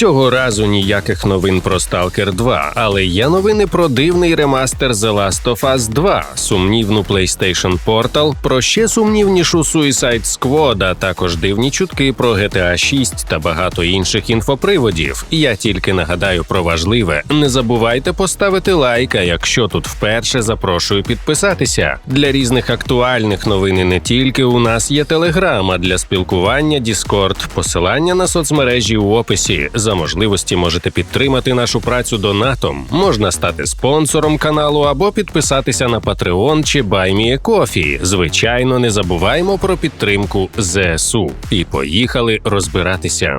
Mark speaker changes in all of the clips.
Speaker 1: Цього разу ніяких новин про Stalker 2, але є новини про дивний ремастер The Last of Us 2, сумнівну PlayStation Portal, про ще сумнівнішу Suicide Squad, а також дивні чутки про GTA 6 та багато інших інфоприводів. Я тільки нагадаю про важливе. Не забувайте поставити лайк, а якщо тут вперше запрошую підписатися. Для різних актуальних новин і не тільки у нас є Telegram, а для спілкування Discord. Посилання на соцмережі у описі. За можливості можете підтримати нашу працю донатом. Можна стати спонсором каналу або підписатися на Patreon чи BuyMeACoffee. Звичайно, не забуваємо про підтримку ЗСУ. І поїхали розбиратися.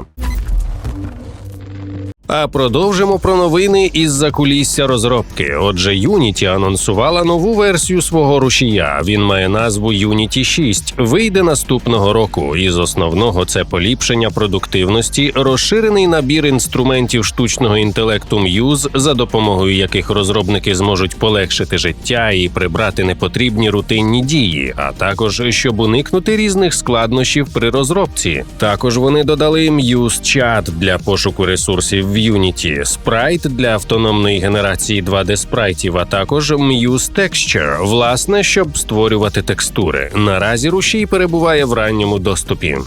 Speaker 1: А продовжимо про новини із закулісся розробки. Отже, Unity анонсувала нову версію свого рушія. Він має назву Unity 6. Вийде наступного року. Із основного це поліпшення продуктивності, розширений набір інструментів штучного інтелекту Muse, за допомогою яких розробники зможуть полегшити життя і прибрати непотрібні рутинні дії, а також щоб уникнути різних складнощів при розробці. Також вони додали Muse Chat для пошуку ресурсів Unity, спрайт для автономної генерації 2D спрайтів, а також Muse Texture, власне, щоб створювати текстури. Наразі рушій перебуває в ранньому доступі.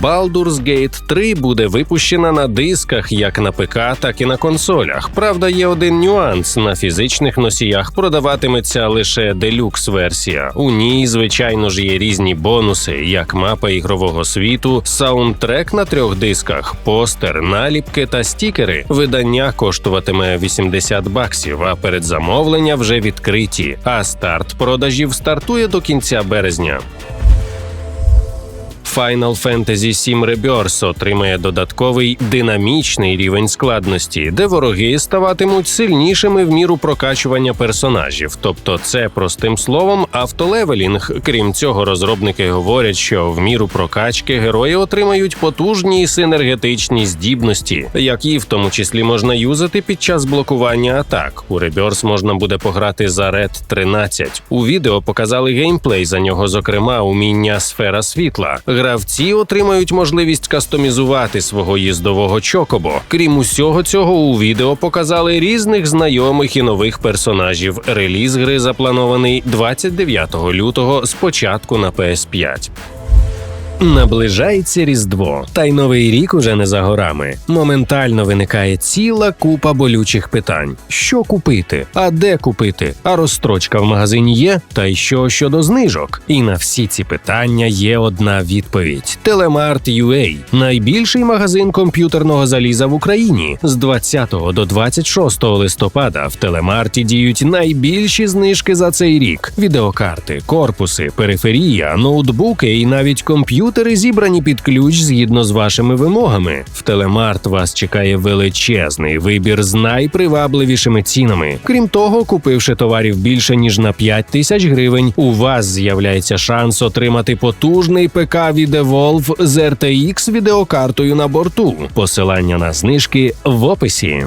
Speaker 1: Baldur's Gate 3 буде випущена на дисках як на ПК, так і на консолях. Правда, є один нюанс: на фізичних носіях продаватиметься лише делюкс версія. У ній, звичайно ж, є різні бонуси, як мапа ігрового світу, саундтрек на трьох дисках, постер, наліпки та стікери. Видання коштуватиме 80 баксів, а передзамовлення вже відкриті. А старт продажів стартує до кінця березня. Final Fantasy VII Rebirth отримає додатковий динамічний рівень складності, де вороги ставатимуть сильнішими в міру прокачування персонажів. Тобто, це простим словом автолевелінг. Крім цього, розробники говорять, що в міру прокачки герої отримають потужні синергетичні здібності, які в тому числі можна юзати під час блокування атак. У Rebirth можна буде пограти за Red 13. У відео показали геймплей за нього, зокрема, уміння сфера світла. Гравці отримають можливість кастомізувати свого їздового чокобо. Крім усього цього, у відео показали різних знайомих і нових персонажів. Реліз гри запланований 29 лютого спочатку на PS5. Наближається Різдво, та й новий рік уже не за горами. Моментально виникає ціла купа болючих питань: що купити, а де купити? А розстрочка в магазині є? Та й що щодо знижок? І на всі ці питання є одна відповідь: Телемарт UA – найбільший магазин комп'ютерного заліза в Україні. З 20 до 26 листопада в Телемарті діють найбільші знижки за цей рік: відеокарти, корпуси, периферія, ноутбуки і навіть комп'ютери зібрані під ключ згідно з вашими вимогами. В Телемарт вас чекає величезний вибір з найпривабливішими цінами. Крім того, купивши товарів більше ніж на 5 тисяч гривень, у вас з'являється шанс отримати потужний ПК від Evolve з RTX відеокартою на борту. Посилання на знижки в описі.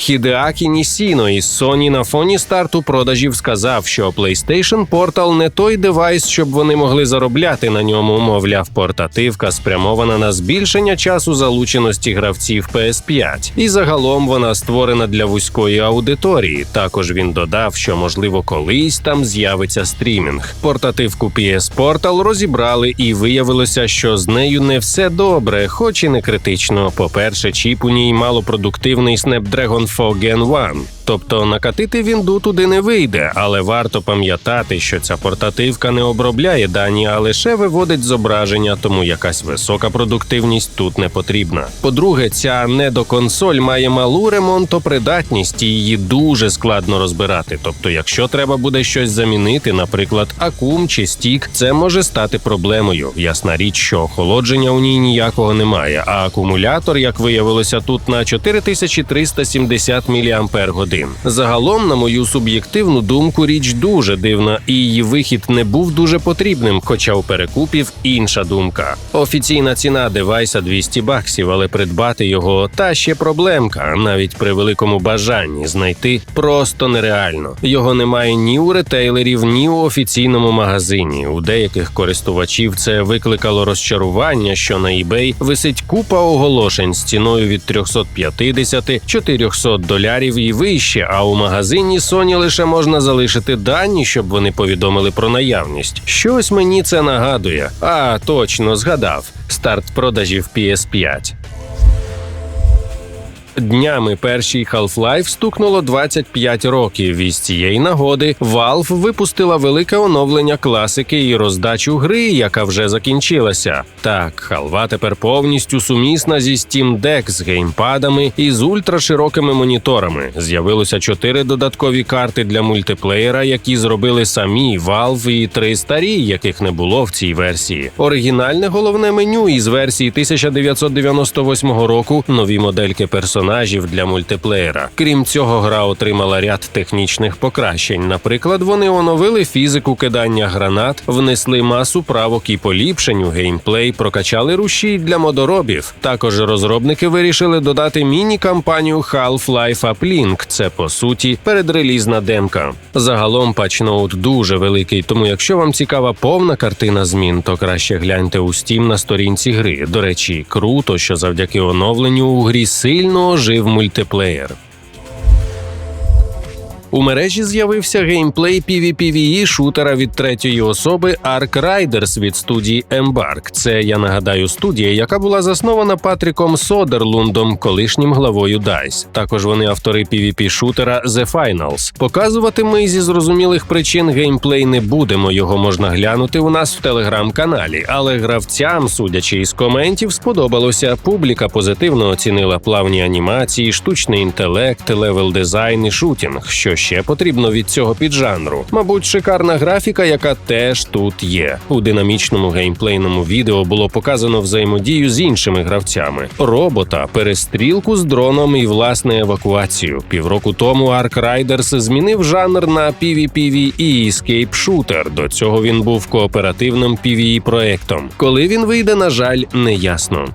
Speaker 1: Хідеакі Нісіно із Sony на фоні старту продажів сказав, що PlayStation Portal не той девайс, щоб вони могли заробляти на ньому. Мовляв, портативка спрямована на збільшення часу залученості гравців PS5. І загалом вона створена для вузької аудиторії. Також він додав, що можливо колись там з'явиться стрімінг. Портативку PS Portal розібрали, і виявилося, що з нею не все добре, хоч і не критично. По перше, чіп у ній малопродуктивний Snapdragon 4 Gen 1. Тобто накатити вінду туди не вийде, але варто пам'ятати, що ця портативка не обробляє дані, а лише виводить зображення, тому якась висока продуктивність тут не потрібна. По-друге, ця недоконсоль має малу ремонтопридатність і її дуже складно розбирати. Тобто, якщо треба буде щось замінити, наприклад, акум чи стік, це може стати проблемою. Ясна річ, що охолодження у ній ніякого немає, а акумулятор, як виявилося, тут на 4370 мАч. Загалом, на мою суб'єктивну думку, річ дуже дивна, і її вихід не був дуже потрібним, хоча у перекупів інша думка. Офіційна ціна девайса 200 баксів, але придбати його та ще проблемка, навіть при великому бажанні знайти просто нереально. Його немає ні у ретейлерів, ні у офіційному магазині. У деяких користувачів це викликало розчарування, що на eBay висить купа оголошень з ціною від 350-400 долярів і вище. А у магазині Sony лише можна залишити дані, щоб вони повідомили про наявність. Щось мені це нагадує. А точно згадав старт продажів PS5. Днями першій Half-Life стукнуло 25 років. І з цієї нагоди Valve випустила велике оновлення класики і роздачу гри, яка вже закінчилася. Так, халва тепер повністю сумісна зі Steam Deck з геймпадами і з ультраширокими моніторами. З'явилося чотири додаткові карти для мультиплеєра, які зробили самі Valve і три старі, яких не було в цій версії. Оригінальне головне меню із версії 1998 року. Нові модельки персонажів для мультиплеєра. Крім цього, гра отримала ряд технічних покращень. Наприклад, вони оновили фізику кидання гранат, внесли масу правок і поліпшень у геймплей, прокачали рушій для модоробів. Також розробники вирішили додати міні-кампанію Half-Life Uplink. Це по суті передрелізна демка. Загалом патчноут дуже великий, тому якщо вам цікава повна картина змін, то краще гляньте у Steam на сторінці гри. До речі, круто, що завдяки оновленню у грі сильно ожив мультиплеєр. У мережі з'явився геймплей PvPvE шутера від третьої особи Ark Riders від студії Embark. Це я нагадаю студія, яка була заснована Патріком Содерлундом, колишнім главою DICE. Також вони автори PvP шутера The Finals. Показувати ми зі зрозумілих причин геймплей не будемо. Його можна глянути у нас в телеграм-каналі. Але гравцям, судячи із коментів, сподобалося. Публіка позитивно оцінила плавні анімації, штучний інтелект, левел дизайн і шутінг. Що ще потрібно від цього піджанру? Мабуть, шикарна графіка, яка теж тут є. У динамічному геймплейному відео було показано взаємодію з іншими гравцями: робота, перестрілку з дроном і власне евакуацію. Півроку тому Ark Riders змінив жанр на PvPvE і Escape Shooter. До цього він був кооперативним PvE проектом. Коли він вийде, на жаль, не ясно.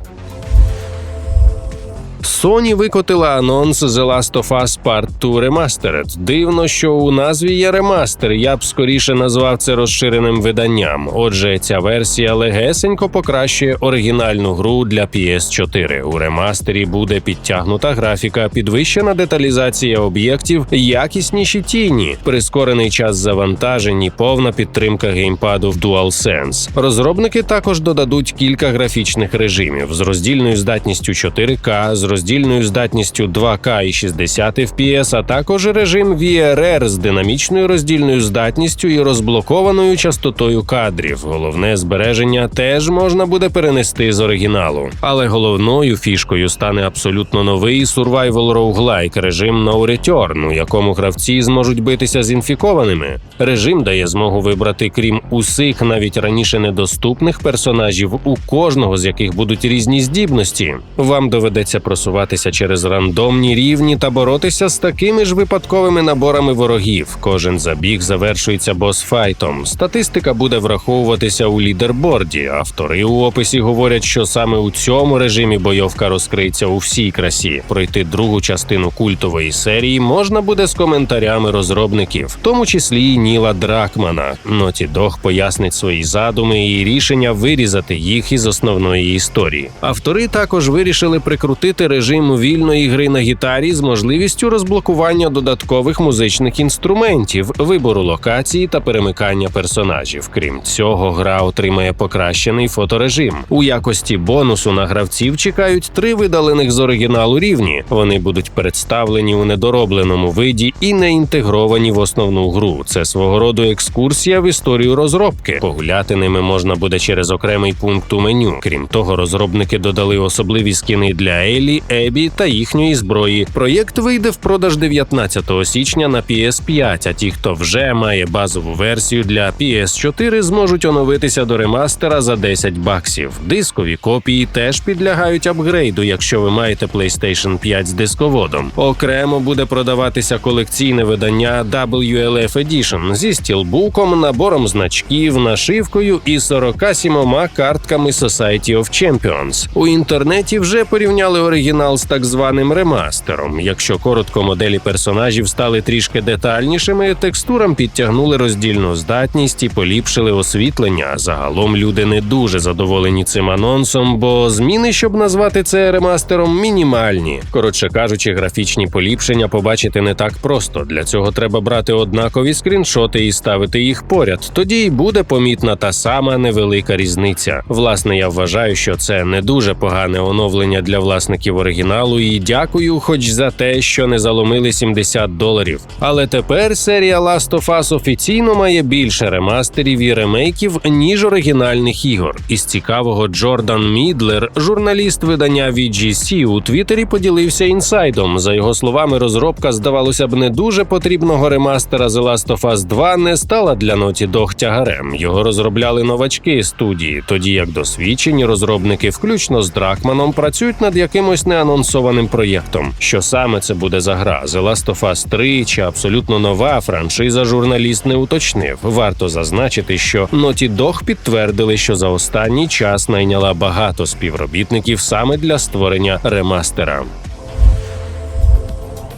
Speaker 1: Sony викотила анонс The Last of Us Part 2 Remastered. Дивно, що у назві є ремастер. Я б скоріше назвав це розширеним виданням. Отже, ця версія легесенько покращує оригінальну гру для PS4. У ремастері буде підтягнута графіка, підвищена деталізація об'єктів, якісніші тіні, прискорений час завантажень і повна підтримка геймпаду в DualSense. Розробники також додадуть кілька графічних режимів з роздільною здатністю 4К, з роздільною здатністю 2К і 60 FPS, а також режим VRR з динамічною роздільною здатністю і розблокованою частотою кадрів. Головне збереження теж можна буде перенести з оригіналу. Але головною фішкою стане абсолютно новий survival roguelike режим No Return, у якому гравці зможуть битися з інфікованими. Режим дає змогу вибрати, крім усіх навіть раніше недоступних персонажів, у кожного з яких будуть різні здібності. Вам доведеться просуватися через рандомні рівні та боротися з такими ж випадковими наборами ворогів. Кожен забіг завершується босфайтом. Статистика буде враховуватися у лідерборді. Автори у описі говорять, що саме у цьому режимі бойовка розкриється у всій красі. Пройти другу частину культової серії можна буде з коментарями розробників, в тому числі і Ніла Дракмана. Ноті Дог пояснить свої задуми і рішення вирізати їх із основної історії. Автори також вирішили прикрутити режим вільної гри на гітарі з можливістю розблокування додаткових музичних інструментів, вибору локації та перемикання персонажів. Крім цього, гра отримає покращений фоторежим. У якості бонусу на гравців чекають три видалених з оригіналу рівні. Вони будуть представлені у недоробленому виді і не інтегровані в основну гру. Це свого роду екскурсія в історію розробки. Погуляти ними можна буде через окремий пункт у меню. Крім того, розробники додали особливі скіни для Елі, Ебі та їхньої зброї. Проєкт вийде в продаж 19 січня на PS5, А ті, хто вже має базову версію для PS4, зможуть оновитися до ремастера за 10 баксів. Дискові копії теж підлягають апгрейду, якщо ви маєте PlayStation 5 з дисководом. Окремо буде продаватися колекційне видання WLF Edition зі стілбуком, набором значків, нашивкою і 47 картками Society of Champions. У інтернеті вже порівняли оригінал з так званим ремастером. Якщо коротко, моделі персонажів стали трішки детальнішими, текстурам підтягнули роздільну здатність і поліпшили освітлення. Загалом люди не дуже задоволені цим анонсом, бо зміни, щоб назвати це ремастером, мінімальні. Коротше кажучи, графічні поліпшення побачити не так просто. Для цього треба брати однакові скріншоти і ставити їх поряд. Тоді й буде помітна та сама невелика різниця. Власне, я вважаю, що це не дуже погане оновлення для власників оригіналу, і дякую, хоч за те, що не заломили 70 доларів. Але тепер серія Last of Us офіційно має більше ремастерів і ремейків, ніж оригінальних ігор. Із цікавого Джордан Мідлер, журналіст видання VGC, у Твіттері поділився інсайдом. За його словами, розробка здавалося б не дуже потрібного ремастера The Last of Us 2 не стала для Naughty Dog тягарем. Його розробляли новачки студії, тоді як досвідчені розробники, включно з Дракманом, працюють над якимось неанонсованим проєктом. Що саме це буде за гра? The Last of Us 3 чи абсолютно нова франшиза журналіст не уточнив. Варто зазначити, що Naughty Dog підтвердили, що за останній час найняла багато співробітників саме для створення ремастера.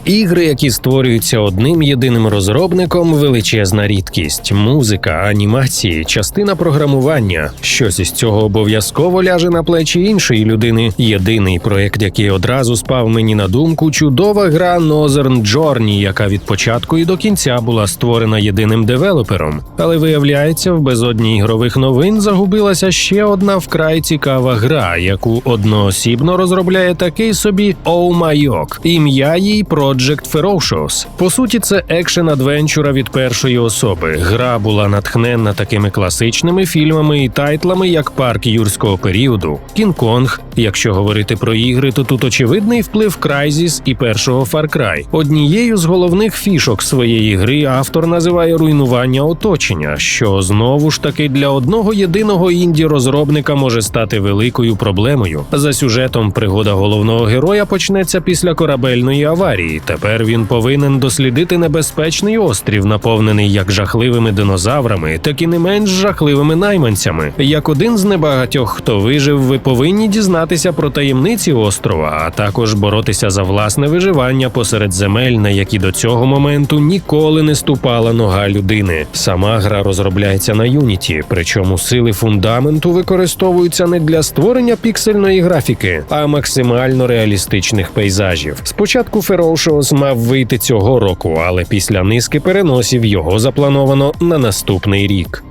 Speaker 1: Ігри, які створюються одним єдиним розробником, величезна рідкість, музика, анімації, частина програмування. Щось із цього обов'язково ляже на плечі іншої людини. Єдиний проект, який одразу спав мені на думку, чудова гра Northern Journey, яка від початку і до кінця була створена єдиним девелопером. Але виявляється, в безодні ігрових новин загубилася ще одна вкрай цікава гра, яку одноосібно розробляє такий собі Оумайок. Ім'я їй Project Ferocious. По суті, це екшен адвенчура від першої особи. Гра була натхненна такими класичними фільмами і тайтлами, як Парк юрського періоду, Кінг-Конг. Якщо говорити про ігри, то тут очевидний вплив Crysis і першого Far Cry. Однією з головних фішок своєї гри автор називає руйнування оточення, що знову ж таки для одного єдиного інді розробника може стати великою проблемою. За сюжетом пригода головного героя почнеться після корабельної аварії. Тепер він повинен дослідити небезпечний острів, наповнений як жахливими динозаврами, так і не менш жахливими найманцями. Як один з небагатьох, хто вижив, ви повинні дізнатися про таємниці острова, а також боротися за власне виживання посеред земель, на які до цього моменту ніколи не ступала нога людини. Сама гра розробляється на Unity, причому сили фундаменту використовуються не для створення піксельної графіки, а максимально реалістичних пейзажів. Спочатку Ferocious мав вийти цього року, але після низки переносів його заплановано на наступний рік.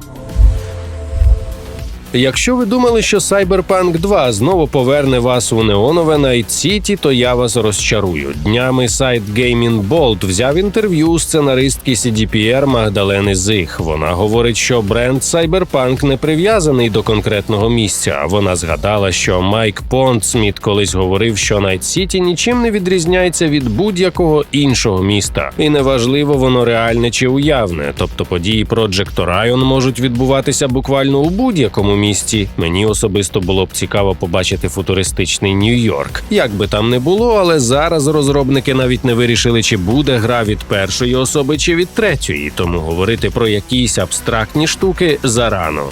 Speaker 1: Якщо ви думали, що Cyberpunk 2 знову поверне вас у неонове City, то я вас розчарую. Днями сайт Gaming Bolt взяв інтерв'ю у сценаристки CDPR Магдалени Зих. Вона говорить, що бренд Cyberpunk не прив'язаний до конкретного місця. Вона згадала, що Майк Понтсміт колись говорив, що City нічим не відрізняється від будь-якого іншого міста, і неважливо, воно реальне чи уявне. Тобто події Project Orion можуть відбуватися буквально у будь-якому місті. Мені особисто було б цікаво побачити футуристичний Нью-Йорк. Як би там не було, але зараз розробники навіть не вирішили, чи буде гра від першої особи чи від третьої, тому говорити про якісь абстрактні штуки зарано.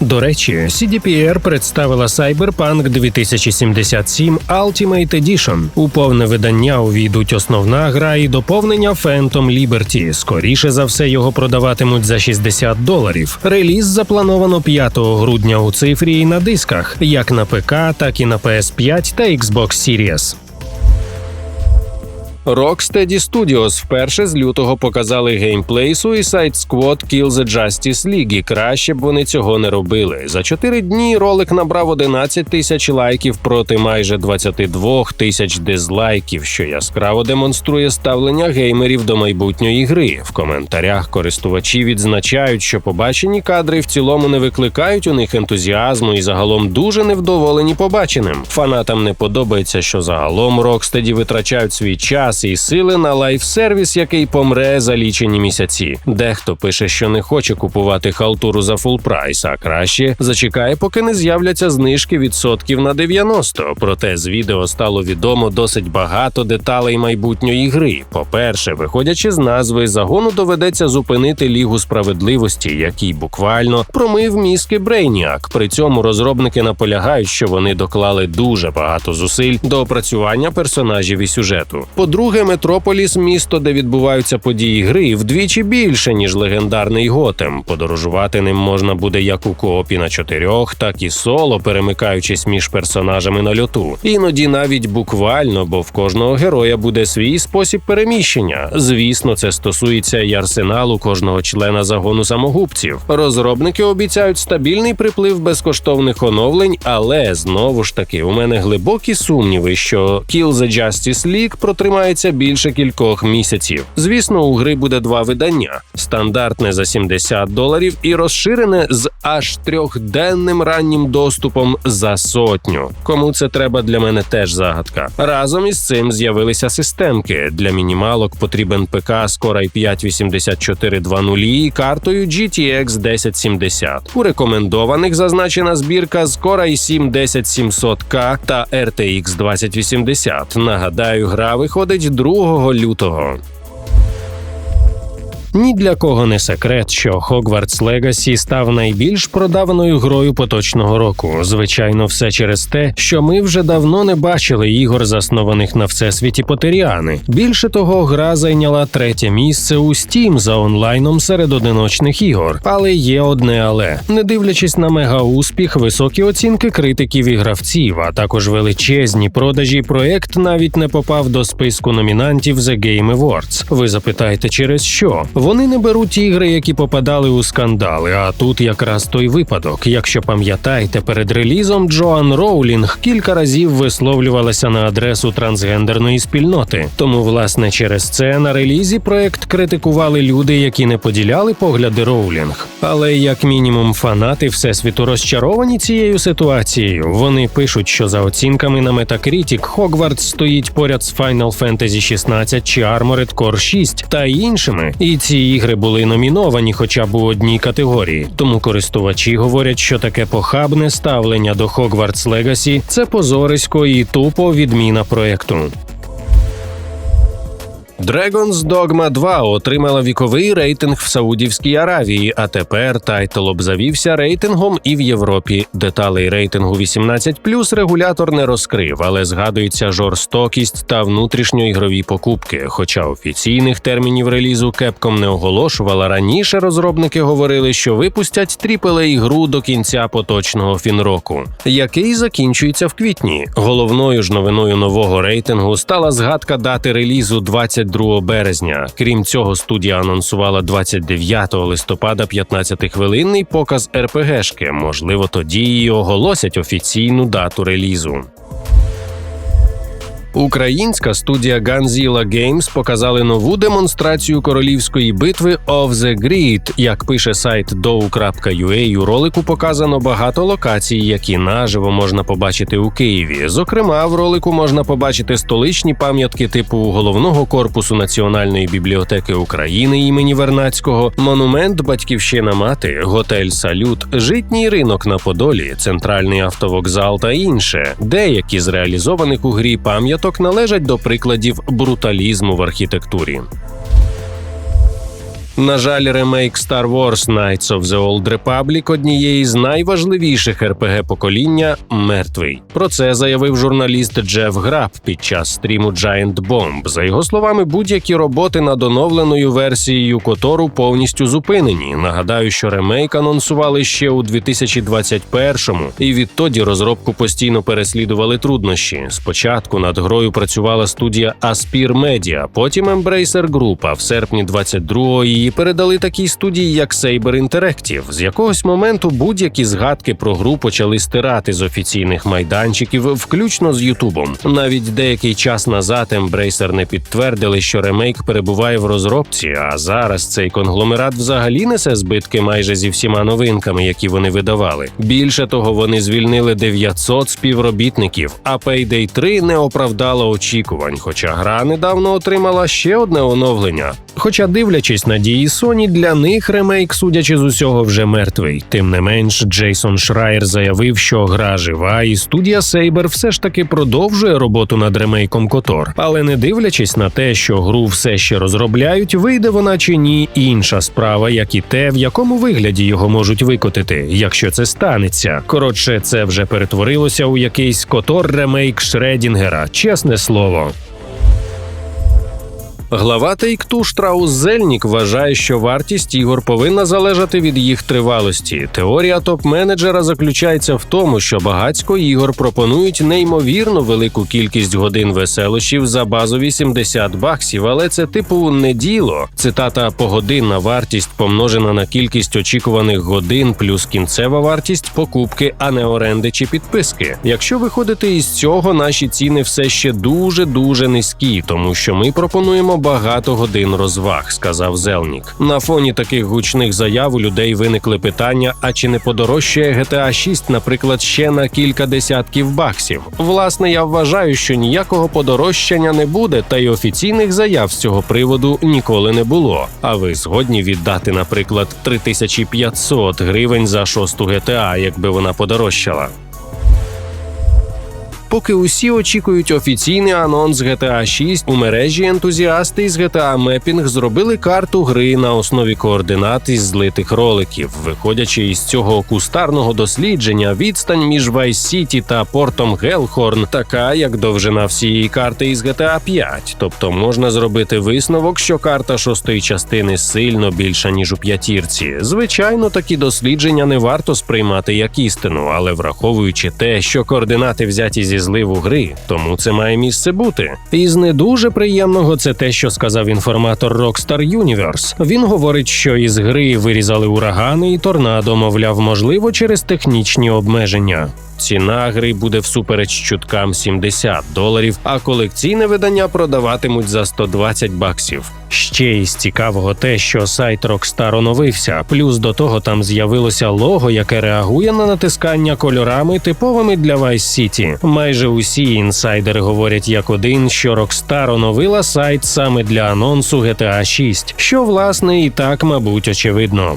Speaker 1: До речі, CDPR представила Cyberpunk 2077 Ultimate Edition. У повне видання увійдуть основна гра і доповнення Phantom Liberty. Скоріше за все його продаватимуть за 60 доларів. Реліз заплановано 5 грудня у цифрі і на дисках, як на ПК, так і на PS5 та Xbox Series. Rocksteady Studios вперше з лютого показали геймплей Suicide Squad Kill the Justice League, і краще б вони цього не робили. За чотири дні ролик набрав 11 тисяч лайків проти майже 22 тисяч дизлайків, що яскраво демонструє ставлення геймерів до майбутньої гри. В коментарях користувачі відзначають, що побачені кадри в цілому не викликають у них ентузіазму і загалом дуже невдоволені побаченим. Фанатам не подобається, що загалом Rocksteady витрачають свій час і сили на лайф-сервіс, який помре за лічені місяці. Дехто пише, що не хоче купувати халтуру за фул прайс, а краще зачекає, поки не з'являться знижки відсотків на 90. Проте з відео стало відомо досить багато деталей майбутньої гри. По-перше, виходячи з назви, загону доведеться зупинити лігу справедливості, який буквально промив мізки Брейніак. При цьому розробники наполягають, що вони доклали дуже багато зусиль до опрацювання персонажів і сюжету. По-друге, Метрополіс місто, де відбуваються події гри, вдвічі більше ніж легендарний Готем. Подорожувати ним можна буде як у коопі на чотирьох, так і соло, перемикаючись між персонажами на льоту. Іноді навіть буквально, бо в кожного героя буде свій спосіб переміщення. Звісно, це стосується і арсеналу кожного члена загону самогубців. Розробники обіцяють стабільний приплив безкоштовних оновлень, але знову ж таки у мене глибокі сумніви, що Kill the Justice League протримається більше кількох місяців. Звісно, у гри буде два видання: стандартне за 70 доларів і розширене з аж трьохденним раннім доступом за сотню. Кому це треба для мене теж загадка. Разом із цим з'явилися системки. Для мінімалок потрібен ПК з Core i5 8420 і картою GTX 1070. У рекомендованих зазначена збірка з Core i7 10700K та RTX 2080. Нагадаю, гра виходить 2 лютого. Ні для кого не секрет, що Hogwarts Legacy став найбільш продаваною грою поточного року. Звичайно, все через те, що ми вже давно не бачили ігор, заснованих на всесвіті Потеріани. Більше того, гра зайняла третє місце у Steam за онлайном серед одиночних ігор. Але є одне але не дивлячись на мега-успіх, високі оцінки критиків і гравців, а також величезні продажі, проект навіть не попав до списку номінантів The Game Awards. Ви запитаєте, через що? Вони не беруть ігри, які попадали у скандали. А тут якраз той випадок. Якщо пам'ятаєте, перед релізом Джоан Роулінг кілька разів висловлювалася на адресу трансгендерної спільноти. Тому, власне, через це на релізі проект критикували люди, які не поділяли погляди Роулінг. Але як мінімум фанати всесвіту розчаровані цією ситуацією. Вони пишуть, що за оцінками на Metacritic Хогвартс стоїть поряд з Final Fantasy 16 чи Armored Core 6 та іншими. І ці ігри були номіновані хоча б у одній категорії. Тому користувачі говорять, що таке похабне ставлення до Hogwarts Legacy – це позорисько і тупо відміна проекту. Dragon's Dogma 2 отримала віковий рейтинг в Саудівській Аравії, а тепер тайтл обзавівся рейтингом і в Європі. Деталей рейтингу 18+, регулятор не розкрив, але згадується жорстокість та внутрішньоігрові покупки. Хоча офіційних термінів релізу Capcom не оголошувала раніше, розробники говорили, що випустять aaa гру до кінця поточного фінроку, який закінчується в квітні. Головною ж новиною нового рейтингу стала згадка дати релізу 20 22 березня. Крім цього, студія анонсувала 29 листопада 15-хвилинний показ РПГшки. Можливо, тоді її оголосять офіційну дату релізу. Українська студія Gunzilla Games показали нову демонстрацію королівської битви of the Grid. Як пише сайт dow.ua, у ролику показано багато локацій, які наживо можна побачити у Києві. Зокрема, в ролику можна побачити столичні пам'ятки типу головного корпусу Національної бібліотеки України імені Вернацького, монумент Батьківщина мати, готель Салют, житній ринок на Подолі, центральний автовокзал та інше. Деякі з реалізованих у грі пам'яток належать до прикладів бруталізму в архітектурі. На жаль, ремейк Star Wars Knights of the Old Republic однієї з найважливіших РПГ покоління мертвий. Про це заявив журналіст Джеф Граб під час стріму Giant Bomb. За його словами, будь-які роботи над оновленою версією Котору повністю зупинені. Нагадаю, що ремейк анонсували ще у 2021-му, і відтоді розробку постійно переслідували труднощі. Спочатку над грою працювала студія Aspir Media, потім Embracer Group, а в серпні 22-го її передали такій студії, як Saber Interactive. З якогось моменту будь-які згадки про гру почали стирати з офіційних майданчиків, включно з Ютубом. Навіть деякий час назад Embracer не підтвердили, що ремейк перебуває в розробці. А зараз цей конгломерат взагалі несе збитки майже зі всіма новинками, які вони видавали. Більше того, вони звільнили 900 співробітників, а Payday 3 не оправдала очікувань, хоча гра недавно отримала ще одне оновлення. Хоча, дивлячись на дії Sony, для них ремейк, судячи з усього, вже мертвий. Тим не менш, Джейсон Шрайер заявив, що гра жива, і студія Saber все ж таки продовжує роботу над ремейком Котор. Але не дивлячись на те, що гру все ще розробляють, вийде вона чи ні, інша справа, як і те, в якому вигляді його можуть викотити, якщо це станеться. Коротше, це вже перетворилося у якийсь Котор ремейк Шредінгера, чесне слово. Глава Take-Two Штраус Зельнік вважає, що вартість ігор повинна залежати від їх тривалості. Теорія топ-менеджера заключається в тому, що багатько ігор пропонують неймовірно велику кількість годин веселощів за базові 70 баксів, але це типу не діло. Цитата погодинна вартість помножена на кількість очікуваних годин плюс кінцева вартість покупки, а не оренди чи підписки. Якщо виходити із цього, наші ціни все ще дуже дуже низькі, тому що ми пропонуємо багато годин розваг, сказав Зелнік. На фоні таких гучних заяв у людей виникли питання: а чи не подорожчає GTA 6, наприклад, ще на кілька десятків баксів? Власне, я вважаю, що ніякого подорожчання не буде, та й офіційних заяв з цього приводу ніколи не було. А ви згодні віддати, наприклад, 3500 гривень за шосту GTA, якби вона подорожчала? Поки усі очікують офіційний анонс GTA 6, у мережі ентузіасти із GTA Mapping зробили карту гри на основі координат із злитих роликів. Виходячи із цього кустарного дослідження, відстань між Vice City та портом Гелхорн така, як довжина всієї карти із GTA 5. Тобто можна зробити висновок, що карта шостої частини сильно більша ніж у п'ятірці. Звичайно, такі дослідження не варто сприймати як істину, але враховуючи те, що координати взяті зі зливу гри, тому це має місце бути. Із не дуже приємного це те, що сказав інформатор Rockstar Universe. Він говорить, що із гри вирізали урагани і торнадо, мовляв, можливо, через технічні обмеження. Ціна гри буде всупереч чуткам 70 доларів, а колекційне видання продаватимуть за 120 баксів. Ще із цікавого те, що сайт Rockstar оновився, плюс до того там з'явилося лого, яке реагує на натискання кольорами, типовими для Vice City. Майже усі інсайдери говорять як один, що Rockstar оновила сайт саме для анонсу GTA 6, що власне і так, мабуть, очевидно.